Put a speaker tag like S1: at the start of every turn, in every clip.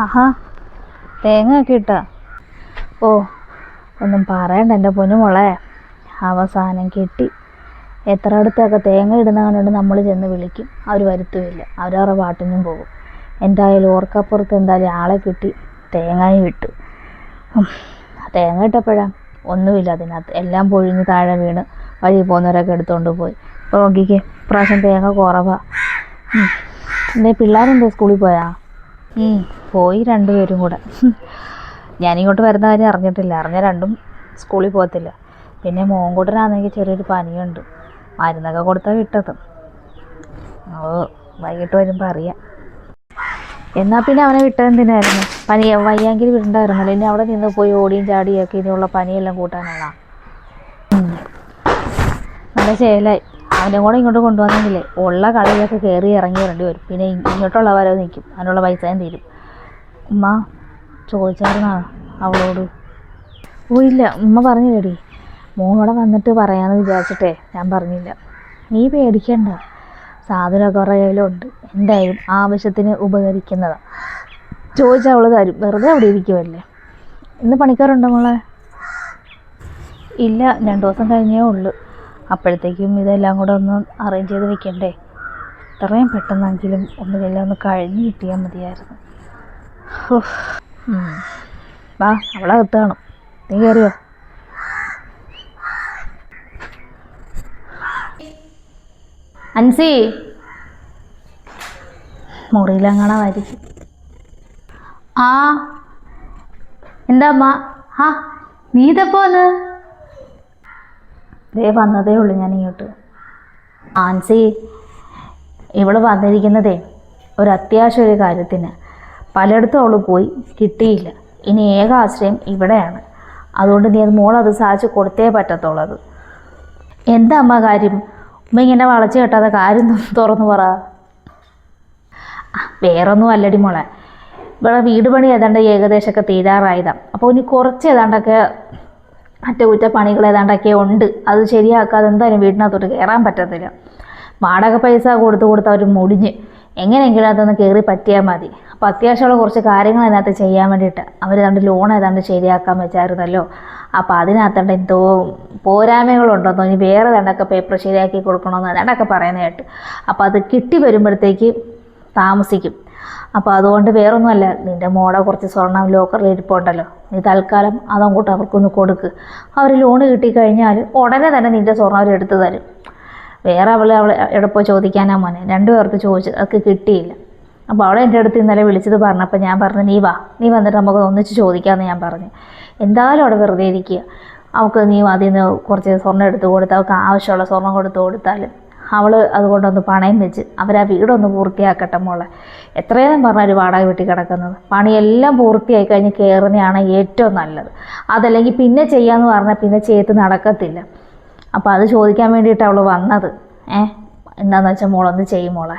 S1: ആഹാ തേങ്ങ ഒക്കെ ഇട്ടാ ഓ ഒന്നും പറയണ്ട എന്റെ പൊന്നുമോളെ അവസാനം കിട്ടി. എത്ര അടുത്തൊക്കെ തേങ്ങ ഇടുന്ന കണ്ടുകൊണ്ട് നമ്മൾ ചെന്ന് വിളിക്കും. അവർ വരുത്തുമില്ല അവരവരുടെ പാട്ടിനും പോകും. എന്തായാലും ഓർക്കപ്പുറത്ത് എന്തായാലും ആളെ കിട്ടി. തേങ്ങയും ഇട്ടു. തേങ്ങ ഇട്ടപ്പോഴാ ഒന്നുമില്ല അതിനകത്ത്. എല്ലാം പൊഴിഞ്ഞ് താഴെ വീണ് വഴി പോകുന്നവരൊക്കെ എടുത്തുകൊണ്ട് പോയി. ഇപ്പോൾ നോക്കിക്കേ ഇപ്രാവശ്യം തേങ്ങ കുറവാ. ഉം. പിള്ളേരെന്തോ സ്കൂളിൽ പോയാ? പോയി രണ്ടുപേരും കൂടെ. ഞാനിങ്ങോട്ട് വരുന്ന കാര്യം അറിഞ്ഞിട്ടില്ല. അറിഞ്ഞ രണ്ടും സ്കൂളിൽ പോകത്തില്ല. പിന്നെ മോങ്കൂട്ടനാണെങ്കിൽ ചെറിയൊരു പനിയുണ്ട്. മരുന്നൊക്കെ കൊടുത്താൽ വിട്ടത്. വൈകിട്ട് വരുമ്പോൾ അറിയാം. എന്നാൽ പിന്നെ അവനെ വിട്ടെന്തിനായിരുന്നു പനി വയ്യെങ്കിൽ വിടണ്ടായിരുന്നല്ലോ ഇനി അവിടെ നിന്ന് പോയി ഓടിയും ചാടിയും ഒക്കെ ഇനിയുള്ള പനിയെല്ലാം കൂട്ടാനാണോ. നല്ല ശേലായി. അവനെ കൂടെ ഇങ്ങോട്ട് കൊണ്ടുവന്നെങ്കിലേ ഉള്ള കടയിലൊക്കെ കയറി ഇറങ്ങി വരേണ്ടി വരും. പിന്നെ ഇങ്ങോട്ടുള്ളവരോ നിൽക്കും അതിനുള്ള പൈസയും തീരും. ഉമ്മ ചോദിച്ചായിരുന്നാ അവളോട്? ഓ ഇല്ല. ഉമ്മ പറഞ്ഞില്ലേടി. മോനോടെ വന്നിട്ട് പറയാമെന്ന് വിചാരിച്ചിട്ടേ ഞാൻ പറഞ്ഞില്ല. നീ പേടിക്കണ്ട. സാധനമൊക്കെ അവരുടെ കയ്യിലുണ്ട് എന്തായാലും ആവശ്യത്തിന് ഉപകരിക്കുന്നതാണ് ചോദിച്ചാൽ അവൾ തരും. വെറുതെ അവിടെ ഇരിക്കുമല്ലേ ഇന്ന് പണിക്കാറുണ്ടോ മോളെ? ഇല്ല രണ്ട് ദിവസം കഴിഞ്ഞേ ഉള്ളൂ. അപ്പോഴത്തേക്കും ഇതെല്ലാം കൂടെ ഒന്ന് അറേഞ്ച് ചെയ്ത് വെക്കണ്ടേ? ഇത്രയും പെട്ടെന്നെങ്കിലും ഒന്നുമില്ല ഒന്ന് കഴിഞ്ഞ് കിട്ടിയാൽ മതിയായിരുന്നു. വാ അവളകത്ത് കാണും. നീ കയറിയോ അൻസി. വരിക ആ. എന്താ അമ്മ? ആ നീ ഇതപ്പോ വന്ന്? ദേ വന്നതേ ഉള്ളൂ ഞാൻ ഇങ്ങോട്ട്. ആൻസി ഇവൾ വന്നിരിക്കുന്നതേ ഒരു അത്യാവശ്യ ഒരു കാര്യത്തിന്. പലയിടത്തും അവൾ പോയി കിട്ടിയില്ല. ഇനി ഏക ആശ്രയം ഇവിടെയാണ്. അതുകൊണ്ട് നീ അത് മോളത് സാധിച്ച് കൊടുത്തേ പറ്റത്തുള്ളത് എന്താ അമ്മ കാര്യം? ഉമ്മ ഇങ്ങനെ വളച്ച് കെട്ടാതെ കാര്യം തുറന്നു പറ. വേറൊന്നും അല്ലടി മോളെ. ഇവിടെ വീട് പണി ഏതാണ്ട് ഏകദേശമൊക്കെ തീരാറായതാണ് അപ്പോൾ ഇനി കുറച്ച് ഏതാണ്ടൊക്കെ അറ്റകുറ്റപ്പണികൾ ഏതാണ്ടൊക്കെ ഉണ്ട്. അത് ശരിയാക്കാതെ എന്തായാലും വീടിനകത്തോട്ട് കയറാൻ പറ്റത്തില്ല. വാടക പൈസ കൊടുത്ത് കൊടുത്ത് അവർ മുടിഞ്ഞ്. എങ്ങനെയെങ്കിലും അതൊന്ന് കയറി പറ്റിയാൽ മതി. അപ്പോൾ അത്യാവശ്യമുള്ള കുറച്ച് കാര്യങ്ങൾ അതിനകത്ത് ചെയ്യാൻ വേണ്ടിയിട്ട് അവർ ഏതാണ്ട് ലോൺ ഏതാണ്ട് ശരിയാക്കാൻ വെച്ചായിരുന്നല്ലോ. അപ്പോൾ അതിനകത്തണ്ട് എന്തോ പോരായ്മകളുണ്ടെന്നോ ഇനി വേറെ ഏതാണ്ടൊക്കെ പേപ്പർ ശരിയാക്കി കൊടുക്കണമെന്ന് ഏതാണ്ടൊക്കെ പറയുന്നതായിട്ട് അപ്പോൾ അത് കിട്ടി വരുമ്പോഴത്തേക്ക് താമസിക്കും. അപ്പോൾ അതുകൊണ്ട് വേറൊന്നുമല്ല നിന്റെ മോടെ കുറച്ച് സ്വർണം ലോക്കറിൽ ഇരിപ്പുണ്ടല്ലോ. നീ തൽക്കാലം അതങ്ങോട്ട് അവർക്കൊന്ന് കൊടുക്ക്. അവർ ലോൺ കിട്ടിക്കഴിഞ്ഞാൽ ഉടനെ തന്നെ നിന്റെ സ്വർണം അവർ എടുത്തു തരും. വേറെ അവൾ അവൾ എവിടെ പോയി ചോദിക്കാനാ മോനെ? രണ്ടു പേർക്ക് ചോദിച്ചു അതൊക്കെ കിട്ടിയില്ല. അപ്പോൾ അവളെ എന്റെ അടുത്ത് ഇന്നലെ വിളിച്ചത് പറഞ്ഞപ്പോൾ ഞാൻ പറഞ്ഞു നീ വാ നീ വന്നിട്ട് നമുക്ക് ഒന്നിച്ച് ചോദിക്കാമെന്ന് ഞാൻ പറഞ്ഞു. എന്തായാലും അവിടെ വെറുതെ ഇരിക്കുക. അവൾക്ക് നീ അതിൽ നിന്ന് കുറച്ച് സ്വർണം എടുത്ത് കൊടുത്ത് അവൾക്ക് ആവശ്യമുള്ള സ്വർണം കൊടുത്ത് കൊടുത്താൽ അവൾ അതുകൊണ്ടൊന്ന് പണയം വെച്ച് അവരാ വീടൊന്ന് പൂർത്തിയാക്കട്ടെ മോളെ. എത്രയും പറഞ്ഞൊരു വാടക വീട്ടിൽ കിടക്കുന്നത്. പണിയെല്ലാം പൂർത്തിയായി കഴിഞ്ഞ് കയറുന്നതാണ് ഏറ്റവും നല്ലത്. അതല്ലെങ്കിൽ പിന്നെ ചെയ്യാമെന്ന് പറഞ്ഞാൽ പിന്നെ ചെയ്ത് നടക്കത്തില്ല. അപ്പോൾ അത് ചോദിക്കാൻ വേണ്ടിയിട്ട് അവൾ വന്നത്. ഏഹ് എന്താണെന്ന് വെച്ചാൽ മോളൊന്ന് ചെയ്യും മോളെ.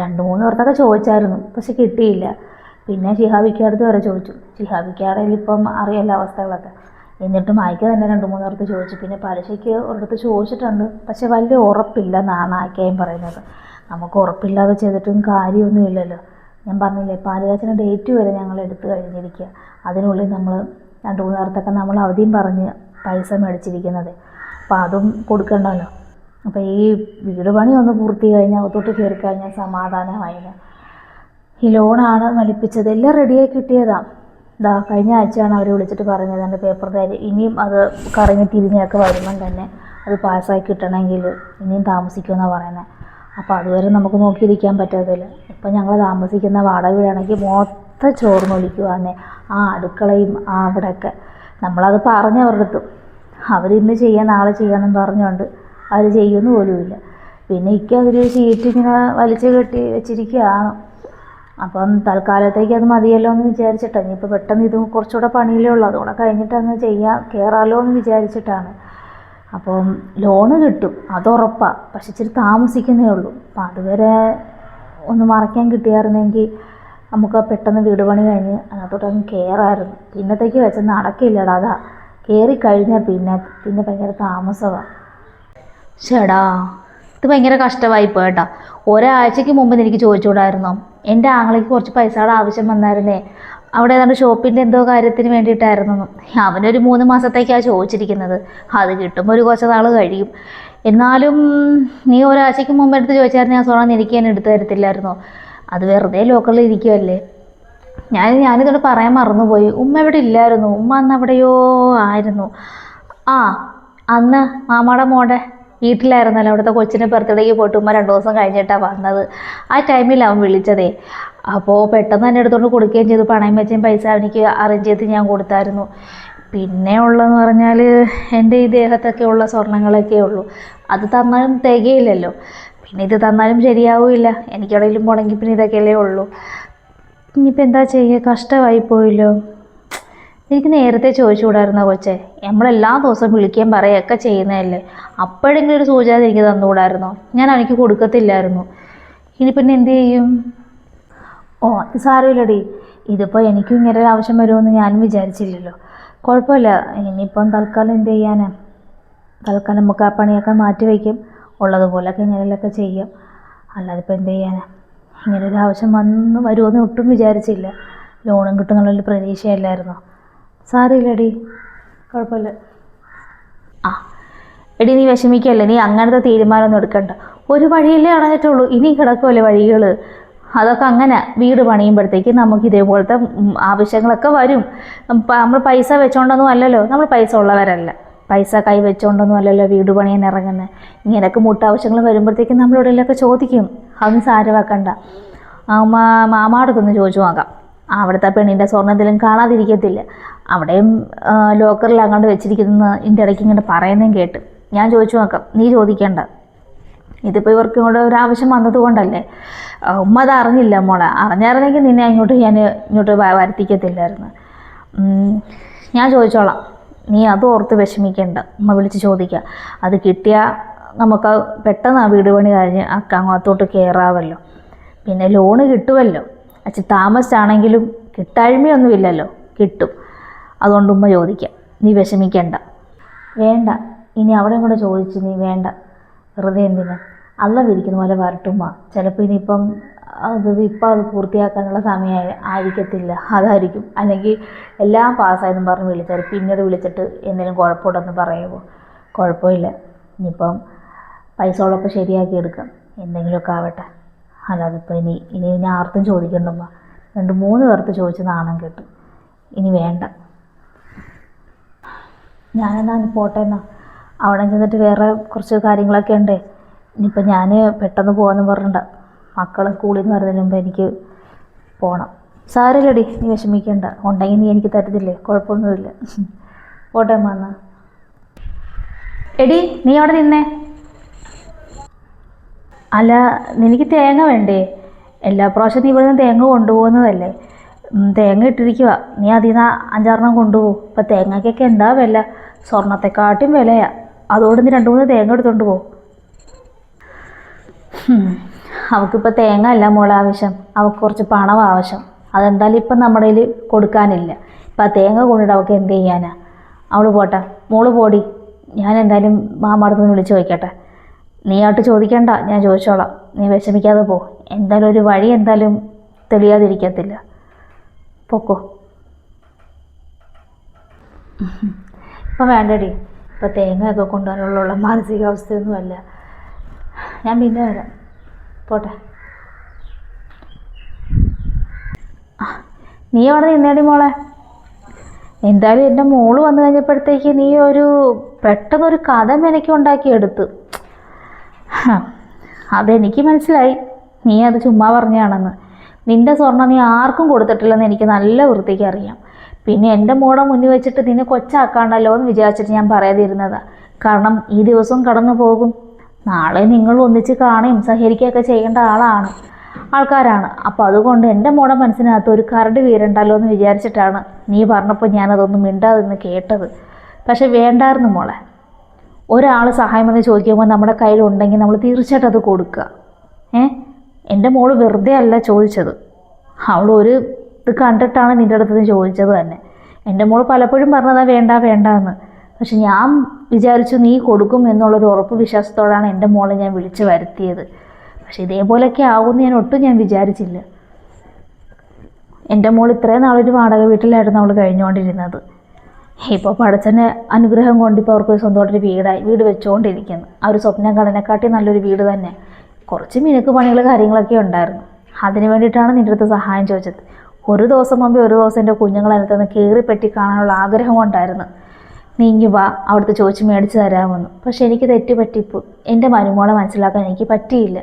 S1: രണ്ട് മൂന്ന് പേർത്തൊക്കെ ചോദിച്ചായിരുന്നു പക്ഷെ കിട്ടിയില്ല. പിന്നെ ഷിഹാബിക്ക് വരെ ചോദിച്ചു. ഷിഹാബിക്കാണെങ്കിൽ ഇപ്പം അറിയാലോ അവസ്ഥകളൊക്കെ. എന്നിട്ട് മായ്ക്ക തന്നെ രണ്ട് മൂന്ന് പേർക്ക് ചോദിച്ചു. പിന്നെ പലിശയ്ക്ക് ഒരിടത്ത് ചോദിച്ചിട്ടുണ്ട്. പക്ഷെ വലിയ ഉറപ്പില്ല എന്നാണ് ആക്കയും പറയുന്നത്. നമുക്ക് ഉറപ്പില്ലാതെ ചെയ്തിട്ടും കാര്യമൊന്നുമില്ലല്ലോ ഞാൻ പറഞ്ഞില്ലേ പാലുകാച്ചിന്റെ ഡേറ്റ് വരെ ഞങ്ങൾ എടുത്തു കഴിഞ്ഞിരിക്കുക. അതിനുള്ളിൽ നമ്മൾ രണ്ട് മൂന്ന് നേരത്തൊക്കെ നമ്മൾ അവധിയും പറഞ്ഞ് പൈസ മേടിച്ചിരിക്കുന്നത്. അപ്പോൾ അതും കൊടുക്കണ്ടല്ലോ. അപ്പോൾ ഈ വീട് പണി ഒന്ന് പൂർത്തി കഴിഞ്ഞാൽ അകത്തോട്ട് കയറി കഴിഞ്ഞാൽ സമാധാനമായിരുന്നു ഈ ലോണാണ് വലിപ്പിച്ചത് എല്ലാം റെഡിയായി കിട്ടിയതാണ് ഇതാ കഴിഞ്ഞ ആഴ്ചയാണ് അവർ വിളിച്ചിട്ട് പറഞ്ഞത് എന്റെ പേപ്പർ കാര്യം ഇനിയും അത് കറങ്ങി തിരിഞ്ഞൊക്കെ വരുമ്പം തന്നെ അത് പാസ്സായി കിട്ടണമെങ്കിൽ ഇനിയും താമസിക്കുമെന്നാണ് പറയുന്നത് അപ്പോൾ അതുവരെ നമുക്ക് നോക്കിയിരിക്കാൻ പറ്റത്തില്ല ഇപ്പം ഞങ്ങൾ താമസിക്കുന്ന വാടക വീടാണെങ്കിൽ മൊത്തം ചോർന്നൊലിക്കുവാന്നേ ആ അടുക്കളയും ആ അവിടെയൊക്കെ. നമ്മളത് പറഞ്ഞു അവരുടെ അടുത്തും. അവരിന്ന് ചെയ്യാം നാളെ ചെയ്യാമെന്നും പറഞ്ഞുകൊണ്ട് അവർ ചെയ്യുമെന്ന് പോലുമില്ല പിന്നെ ഇക്ക അവർ ഷീറ്റ് ഇങ്ങനെ വലിച്ചു കെട്ടി വെച്ചിരിക്കുകയാണ്. അപ്പം തൽക്കാലത്തേക്ക് അത് മതിയല്ലോ എന്ന് വിചാരിച്ചിട്ടാണ് ഇനിയിപ്പോൾ പെട്ടെന്ന് ഇത് കുറച്ചുകൂടെ പണിയിലേ ഉള്ളൂ. അതുകൂടെ കഴിഞ്ഞിട്ട് അങ്ങ് ചെയ്യാം കയറാമല്ലോ എന്ന് വിചാരിച്ചിട്ടാണ്. അപ്പം ലോണ് കിട്ടും. അത് ഉറപ്പാണ് പക്ഷെ ഇച്ചിരി താമസിക്കുന്നേ ഉള്ളൂ. അപ്പം അതുവരെ ഒന്ന് മറയ്ക്കാൻ കിട്ടിയായിരുന്നെങ്കിൽ നമുക്ക് പെട്ടെന്ന് വീട് പണി കഴിഞ്ഞ് അതിനകത്തോട്ട് അങ്ങ് കയറായിരുന്നു പിന്നത്തേക്ക് വെച്ച് നടക്കില്ലടാ. അതാ. കയറി കഴിഞ്ഞാൽ പിന്നെ പിന്നെ ഭയങ്കര താമസമാണ് ചേടാ ഇത് ഭയങ്കര കഷ്ടമായി പോയിട്ടാ ഒരാഴ്ചയ്ക്ക് മുമ്പ് എനിക്ക് ചോദിച്ചുകൂടായിരുന്നോ? എന്റെ ആങ്ങളയ്ക്ക് കുറച്ച് പൈസയുടെ ആവശ്യം വന്നായിരുന്നേ. അവിടെ ഏതാണ്ട് ഷോപ്പിന്റെ എന്തോ കാര്യത്തിന് വേണ്ടിയിട്ടായിരുന്നു. അവനൊരു മൂന്ന് മാസത്തേക്കാണ് ചോദിച്ചിരിക്കുന്നത്. അത് കിട്ടുമ്പോൾ ഒരു കുറച്ച് നാൾ കഴിയും. എന്നാലും നീ ഒരാഴ്ചയ്ക്ക് മുമ്പ് എടുത്ത് ചോദിച്ചായിരുന്നു ഞാൻ സോണം എനിക്ക് ഞാൻ എടുത്തു തരത്തില്ലായിരുന്നോ? അത് വെറുതെ ലോക്കലിൽ ഇരിക്കുമല്ലേ ഞാൻ ഞാനിതോട് പറയാൻ മറന്നുപോയി. ഉമ്മ ഇവിടെ ഇല്ലായിരുന്നു. ഉമ്മ അന്ന് അവിടെയോ ആയിരുന്നു. ആ അന്ന് മാമാടെ മോടെ വീട്ടിലായിരുന്നല്ലോ. അവിടുത്തെ കൊച്ചിന്റെ ബർത്ത്ഡേക്ക് പോയിട്ട് ഉമ്മ രണ്ട് ദിവസം കഴിഞ്ഞിട്ടാണ് വന്നത്. ആ ടൈമിൽ അവൻ വിളിച്ചതേ. അപ്പോൾ പെട്ടെന്ന് തന്നെ എടുത്തുകൊണ്ട് കൊടുക്കുകയും ചെയ്തു. പണയം വെച്ചും പൈസ അവനിക്ക് അറേഞ്ച് ചെയ്ത് ഞാൻ കൊടുത്തായിരുന്നു. പിന്നെ ഉള്ളതെന്ന് പറഞ്ഞാൽ എന്റെ ഈ ദേഹത്തൊക്കെ ഉള്ള സ്വർണങ്ങളൊക്കെ ഉള്ളൂ. അത് തന്നാലും തികയില്ലല്ലോ. പിന്നെ ഇത് തന്നാലും ശരിയാവില്ല എനിക്കെവിടെയെങ്കിലും മുടങ്ങി പിന്നെ ഇതൊക്കെയല്ലേ ഉള്ളൂ. ഇനിയിപ്പോൾ എന്താ ചെയ്യുക? കഷ്ടമായി പോയല്ലോ എനിക്ക് നേരത്തെ ചോദിച്ചുകൂടായിരുന്നോ കൊച്ചെ? നമ്മളെല്ലാ ദിവസവും വിളിക്കുകയും പറയുകയൊക്കെ ചെയ്യുന്നതല്ലേ? അപ്പോഴെങ്കിലും ഒരു സൂചന എനിക്ക് തന്നുകൂടായിരുന്നോ? ഞാൻ എനിക്ക് കൊടുക്കത്തില്ലായിരുന്നു. ഇനി പിന്നെ എന്ത് ചെയ്യും? ഓ അത് സാരമില്ലടി. ഇതിപ്പോൾ എനിക്കും ഇങ്ങനെ ഒരു ആവശ്യം വരുമെന്ന് ഞാനും വിചാരിച്ചില്ലല്ലോ. കുഴപ്പമില്ല. ഇനിയിപ്പം തൽക്കാലം എന്ത് ചെയ്യാനാ? തൽക്കാലം നമുക്ക് ആ പണിയൊക്കെ മാറ്റി വയ്ക്കും. ഉള്ളതുപോലൊക്കെ ഇങ്ങനെയൊക്കെ ചെയ്യും. അല്ലാതെ ഇപ്പോൾ എന്ത് ചെയ്യാനാ? ഒരു ആവശ്യം വന്ന് വരുമെന്ന് ഒട്ടും വിചാരിച്ചില്ല. ലോണും കിട്ടുന്നുള്ളൊരു പ്രതീക്ഷയല്ലായിരുന്നോ? സാരമില്ലടി. കുഴപ്പമില്ല. ആ എടി നീ വിഷമിക്കല്ലേ? നീ അങ്ങനത്തെ തീരുമാനമൊന്നും എടുക്കണ്ട. ഒരു വഴിയല്ലേ അടഞ്ഞിട്ടുള്ളൂ. ഇനി കിടക്കുമല്ലേ വഴികൾ അതൊക്കെ അങ്ങനെ വീട് പണിയുമ്പോഴത്തേക്ക് നമുക്ക് ഇതേപോലത്തെ ആവശ്യങ്ങളൊക്കെ വരും. നമ്മൾ പൈസ വെച്ചോണ്ടൊന്നും അല്ലല്ലോ. നമ്മൾ പൈസ ഉള്ളവരല്ല. പൈസ കൈ വെച്ചോണ്ടൊന്നും അല്ലല്ലോ വീട് പണിയാൻ ഇറങ്ങുന്നത് ഇങ്ങനെയൊക്കെ മുട്ടാവശ്യങ്ങൾ വരുമ്പോഴത്തേക്കും നമ്മളോടെല്ലാം ചോദിക്കും. അതൊന്നും മാ മാമാടത്തൊന്ന് ചോദിച്ചു നോക്കാം. അവിടുത്തെ പെണ്ണിന്റെ സ്വർണത്തിലും കാണാതിരിക്കത്തില്ല. അവിടെയും ലോക്കറിൽ അങ്ങോട്ട് വെച്ചിരിക്കുന്ന ഇതിന്റെ ഇടയ്ക്ക് ഇങ്ങനെ പറയുന്നതും കേട്ട്. ഞാൻ ചോദിച്ചു നോക്കാം നീ ചോദിക്കേണ്ട. ഇതിപ്പോൾ ഇവർക്ക് ഇങ്ങോട്ട് ഒരു ആവശ്യം വന്നത് കൊണ്ടല്ലേ ഉമ്മ അത് അറിഞ്ഞില്ല മോളെ. അറിഞ്ഞായിരുന്നെങ്കിൽ നിന്നെ അങ്ങോട്ട് ഞാൻ ഇങ്ങോട്ട് വരുത്തിക്കത്തില്ലായിരുന്നു. ഞാൻ ചോദിച്ചോളാം. നീ അത് ഓർത്ത് വിഷമിക്കേണ്ട. ഉമ്മ വിളിച്ച് ചോദിക്കുക അത് കിട്ടിയാൽ നമുക്ക് പെട്ടെന്ന് ആ വീട് പണി കഴിഞ്ഞ് ആ കയറാവല്ലോ പിന്നെ ലോണ് കിട്ടുമല്ലോ അച്ഛൻ താമസിച്ചാണെങ്കിലും കിട്ടായ്മയൊന്നുമില്ലല്ലോ. കിട്ടും. അതുകൊണ്ട് ഉമ്മ ചോദിക്കാം നീ വിഷമിക്കേണ്ട. വേണ്ട ഇനി അവിടെ കൂടെ ചോദിച്ച് നീ വേണ്ട വെറുതെ എന്തിനാ? അല്ല വിരിക്കുന്ന പോലെ വരട്ടുമ്മ ചിലപ്പോൾ ഇനിയിപ്പം അത് ഇപ്പം അത് പൂർത്തിയാക്കാനുള്ള സമയം ആയിരിക്കത്തില്ല അതായിരിക്കും. അല്ലെങ്കിൽ എല്ലാം പാസ്സായെന്നും പറഞ്ഞ് വിളിച്ചാൽ പിന്നീട് വിളിച്ചിട്ട് എന്തെങ്കിലും കുഴപ്പമുണ്ടെന്ന് പറയുമോ? കുഴപ്പമില്ല. ഇനിയിപ്പം പൈസ ഉള്ളപ്പോൾ ശരിയാക്കി എടുക്കാം. എന്തെങ്കിലുമൊക്കെ ആവട്ടെ. അല്ലാതെ ഇപ്പോൾ ഇനി ഇനി ഇനി ആർത്തും ചോദിക്കണ്ടുമ്പോൾ രണ്ട് മൂന്ന് പേർക്ക് ചോദിച്ച് നാണം കിട്ടും. ഇനി വേണ്ട. ഞാനെന്നാ പോട്ടെ എന്നാ അവിടെ ചെന്നിട്ട് വേറെ കുറച്ച് കാര്യങ്ങളൊക്കെ ഉണ്ട്. ഇനിയിപ്പോൾ ഞാൻ പെട്ടെന്ന് പോകാമെന്ന് പറഞ്ഞിട്ടുണ്ട്. മക്കൾ സ്കൂളിൽ നിന്ന് വരുന്നതിന് മുമ്പ് എനിക്ക് പോകണം സാരമില്ലടി നീ വിഷമിക്കണ്ട. ഉണ്ടെങ്കിൽ നീ എനിക്ക് തരത്തില്ലേ? കുഴപ്പമൊന്നുമില്ല. പോട്ടെ അമ്മ എന്നാ. എടി നീ അവിടെ നിന്നേ. അല്ല നിനക്ക് തേങ്ങ വേണ്ടേ? എല്ലാ പ്രാവശ്യം നീ ഇവിടുന്ന് തേങ്ങ കൊണ്ടുപോകുന്നതല്ലേ? തേങ്ങ ഇട്ടിരിക്കുക നീ അതിൽ നിന്ന് അഞ്ചാറെണ്ണം കൊണ്ടുപോകും. ഇപ്പം തേങ്ങയ്ക്കൊക്കെ എന്താ വില? സ്വർണത്തെക്കാട്ടും വിലയാ. അതുകൊണ്ട് നീ രണ്ട് മൂന്ന് തേങ്ങ എടുത്തുകൊണ്ട് പോകും അവൾക്കിപ്പോൾ തേങ്ങ അല്ല മോളെ ആവശ്യം. അവൾക്ക് കുറച്ച് പണം ആവശ്യം. അതെന്തായാലും ഇപ്പം നമ്മുടെ കയ്യിൽ കൊടുക്കാനില്ല. ഇപ്പം ആ തേങ്ങ കൊണ്ടിട്ട് അവൾക്ക് എന്ത് ചെയ്യാനാ? അവൾ പോട്ടെ. മോൾ പോടി. ഞാൻ എന്തായാലും മാമാടത്ത് നിന്ന് വിളിച്ച് ചോദിക്കട്ടെ. നീ ആയിട്ട് ചോദിക്കണ്ട. ഞാൻ ചോദിച്ചോളാം. നീ വിഷമിക്കാതെ പോ. എന്തായാലും ഒരു വഴി എന്തായാലും തെളിയാതിരിക്കത്തില്ല. പൊക്കോ. ഇപ്പം വേണ്ടടി. ഇപ്പം തേങ്ങയൊക്കെ കൊണ്ടുവരാനുള്ള മാനസികാവസ്ഥയൊന്നുമല്ല. ഞാൻ പിന്നെ വരാം. പോട്ടെ. നീ അവിടെ നിന്നേടി മോളെ. എന്തായാലും എന്റെ മോൾ വന്നു കഴിഞ്ഞപ്പോഴത്തേക്ക് നീ ഒരു പെട്ടെന്നൊരു കഥ എനിക്ക് ഉണ്ടാക്കിയെടുത്ത്. അതെനിക്ക് മനസ്സിലായി. നീ അത് ചുമ്മാ പറഞ്ഞാണെന്ന് നിന്റെ സ്വർണം നീ ആർക്കും കൊടുത്തിട്ടില്ലെന്ന് എനിക്ക് നല്ല വൃത്തിക്ക് അറിയാം. പിന്നെ എന്റെ മോടെ മുന്നിൽ വെച്ചിട്ട് നിന്നെ കൊച്ചാക്കാണ്ടല്ലോ എന്ന് വിചാരിച്ചിട്ട് ഞാൻ പറയാതിരുന്നതാ. കാരണം ഈ ദിവസം കടന്നു പോകും. നാളെ നിങ്ങൾ ഒന്നിച്ച് കാണുകയും സഹകരിക്കുകയൊക്കെ ചെയ്യേണ്ട ആളാണ് ആൾക്കാരാണ്. അപ്പോൾ അതുകൊണ്ട് എന്റെ മോടെ മനസ്സിനകത്ത് ഒരു കരട് വീരണ്ടല്ലോ എന്ന് വിചാരിച്ചിട്ടാണ് നീ പറഞ്ഞപ്പോൾ ഞാനതൊന്നും മിണ്ടാതെ നിന്ന് കേട്ടത്. പക്ഷെ വേണ്ടായിരുന്നു മോളെ. ഒരാൾ സഹായമെന്ന് ചോദിക്കുമ്പോൾ നമ്മുടെ കയ്യിലുണ്ടെങ്കിൽ നമ്മൾ തീർച്ചയായിട്ടും അത് കൊടുക്കുക. ഏ? എന്റെ മോൾ വെറുതെ അല്ല ചോദിച്ചത്. അവൾ ഒരു ഇത് കണ്ടിട്ടാണ് നിന്റെ അടുത്ത് ചോദിച്ചത് തന്നെ. എന്റെ മോൾ പലപ്പോഴും പറഞ്ഞതാ വേണ്ട വേണ്ട എന്ന് പക്ഷെ ഞാൻ വിചാരിച്ചു നീ കൊടുക്കും എന്നുള്ളൊരു ഉറപ്പ് വിശ്വാസത്തോടാണ് എന്റെ മോളെ ഞാൻ വിളിച്ചു വരുത്തിയത്. പക്ഷെ ഇതേപോലെയൊക്കെ ആവുമെന്ന് ഞാൻ ഒട്ടും ഞാൻ വിചാരിച്ചില്ല. എന്റെ മോൾ ഇത്രയും നാളൊരു വാടക വീട്ടിലായിരുന്നു അവൾ കഴിഞ്ഞുകൊണ്ടിരുന്നത്. ഇപ്പോൾ പടച്ചന്റെ അനുഗ്രഹം കൊണ്ട് ഇപ്പോൾ അവർക്ക് സ്വന്തമായിട്ടൊരു വീടായി വീട് വെച്ചുകൊണ്ടിരിക്കുന്നു. ആ ഒരു സ്വപ്നം കടനെക്കാട്ടി നല്ലൊരു വീട് തന്നെ. കുറച്ച് മിനുക്ക് പണികൾ കാര്യങ്ങളൊക്കെ ഉണ്ടായിരുന്നു. അതിന് വേണ്ടിയിട്ടാണ് നിന്റെ അടുത്ത് സഹായം ചോദിച്ചത്. ഒരു ദിവസം മുമ്പേ ഒരു ദിവസം എന്റെ കുഞ്ഞുങ്ങളതിനകത്ത് നിന്ന് കീറിപ്പെട്ടി കാണാനുള്ള ആഗ്രഹം കൊണ്ടായിരുന്നു. നീ ഇങ്ങ് വാ അവിടുത്തെ ചോദിച്ച് മേടിച്ച് തരാമെന്ന്. പക്ഷെ എനിക്ക് തെറ്റ് പറ്റിപ്പോൾ എന്റെ മരുമോളെ മനസ്സിലാക്കാൻ എനിക്ക് പറ്റിയില്ല.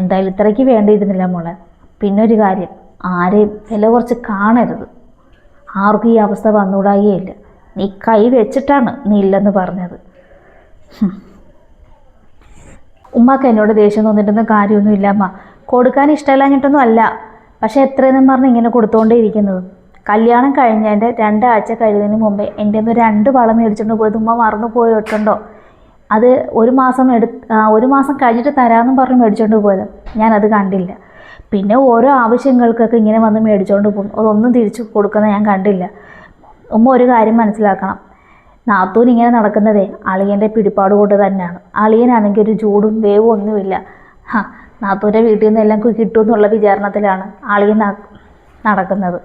S1: എന്തായാലും ഇത്രയ്ക്ക് വേണ്ടിയിരുന്നില്ല മോളെ. പിന്നെ ഒരു കാര്യം ആരെയും വില കുറച്ച് കാണരുത്. ആർക്കും ഈ അവസ്ഥ വന്നുകൂടായില്ല നീ കൈ വെച്ചിട്ടാണ് നീ ഇല്ലെന്ന് പറഞ്ഞത്. ഉമ്മാക്ക് എന്നോട് ദേഷ്യം തോന്നിട്ടൊന്നും കാര്യമൊന്നുമില്ല അമ്മ. കൊടുക്കാൻ ഇഷ്ടമില്ലാഞ്ഞിട്ടൊന്നും അല്ല. പക്ഷെ എത്രയെന്നും പറഞ്ഞ് ഇങ്ങനെ കൊടുത്തുകൊണ്ടേ ഇരിക്കുന്നത് കല്യാണം കഴിഞ്ഞതിന്റെ രണ്ടാഴ്ച കഴിയുന്നതിന് മുമ്പേ എന്റെ ഒന്ന് രണ്ട് വളം മേടിച്ചുകൊണ്ട് പോയത് ഉമ്മ മറന്നു പോയിട്ടുണ്ടോ? അത് ഒരു മാസം എടു ഒരു മാസം കഴിഞ്ഞിട്ട് തരാമെന്നും പറഞ്ഞ് മേടിച്ചുകൊണ്ട് പോയത്. ഞാനത് കണ്ടില്ല. പിന്നെ ഓരോ ആവശ്യങ്ങൾക്കൊക്കെ ഇങ്ങനെ വന്ന് മേടിച്ചുകൊണ്ട് പോകും. അതൊന്നും തിരിച്ചു കൊടുക്കുന്ന ഞാൻ കണ്ടില്ല. ഉമ്മ ഒരു കാര്യം മനസ്സിലാക്കണം. നാത്തൂൻ ഇങ്ങനെ നടക്കുന്നതേ അളിയന്റെ പിടിപ്പാട് കൊണ്ട് തന്നെയാണ്. അളിയനാണെങ്കിൽ ഒരു ചൂടും വേവും ഒന്നുമില്ല. ഹാ നാത്തൂന്റെ വീട്ടിൽ നിന്ന് എല്ലാം കിട്ടും എന്നുള്ള വിചാരണത്തിലാണ് അളിയൻ നടക്കുന്നത്.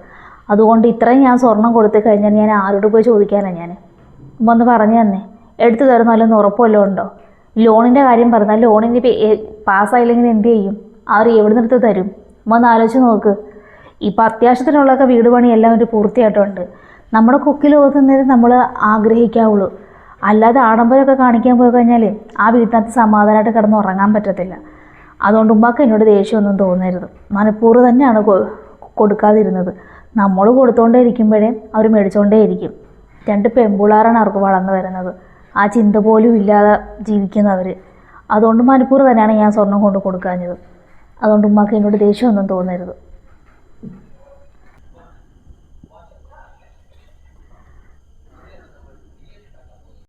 S1: അതുകൊണ്ട് ഇത്രയും ഞാൻ സ്വർണം കൊടുത്തു കഴിഞ്ഞാൽ ഞാൻ ആരോട് പോയി ചോദിക്കാനാണ് ഞാൻ ഉമ്മ ഒന്ന് പറഞ്ഞു തന്നെ. എടുത്തു തരുന്നല്ലോ ഉറപ്പല്ലോ ഉണ്ടോ? ലോണിന്റെ കാര്യം പറഞ്ഞാൽ ലോണിന് പാസ്സായില്ലെങ്കിൽ എന്ത് ചെയ്യും? അവർ എവിടെ നിന്നെടുത്ത് തരും? ഉമ്മ ഒന്ന് ആലോചിച്ച് നോക്ക്. ഇപ്പം അത്യാവശ്യത്തിനുള്ളതൊക്കെ വീട് പണി എല്ലാം ഒരു പൂർത്തിയായിട്ടുണ്ട്. നമ്മുടെ കൊക്കിൽ ഒതുന്നത് നമ്മൾ ആഗ്രഹിക്കാവുള്ളൂ. അല്ലാതെ ആഡംബരമൊക്കെ കാണിക്കാൻ പോയി കഴിഞ്ഞാൽ ആ വീട്ടിനകത്ത് സമാധാനമായിട്ട് കിടന്ന് ഉറങ്ങാൻ പറ്റത്തില്ല. അതുകൊണ്ട് ഉമ്മാക്ക് എന്നോട് ദേഷ്യമൊന്നും തോന്നരുത്. മനഃപൂർവം തന്നെയാണ് കൊടുക്കാതിരുന്നത്. നമ്മൾ കൊടുത്തോണ്ടേ ഇരിക്കുമ്പോഴേ അവർ മേടിച്ചുകൊണ്ടേ ഇരിക്കും. രണ്ട് പെൺപിള്ളാരാണ് അവർക്ക് വളർന്നു വരുന്നത്. ആ ചിന്ത പോലും ഇല്ലാതെ ജീവിക്കുന്നവർ അതുകൊണ്ട് മനഃപൂർവം തന്നെയാണ് ഞാൻ സ്വർണം കൊണ്ട് കൊടുക്കാഞ്ഞത്. അതുകൊണ്ട് ഉമ്മാക്ക് എന്നോട് ദേഷ്യമൊന്നും തോന്നരുത്.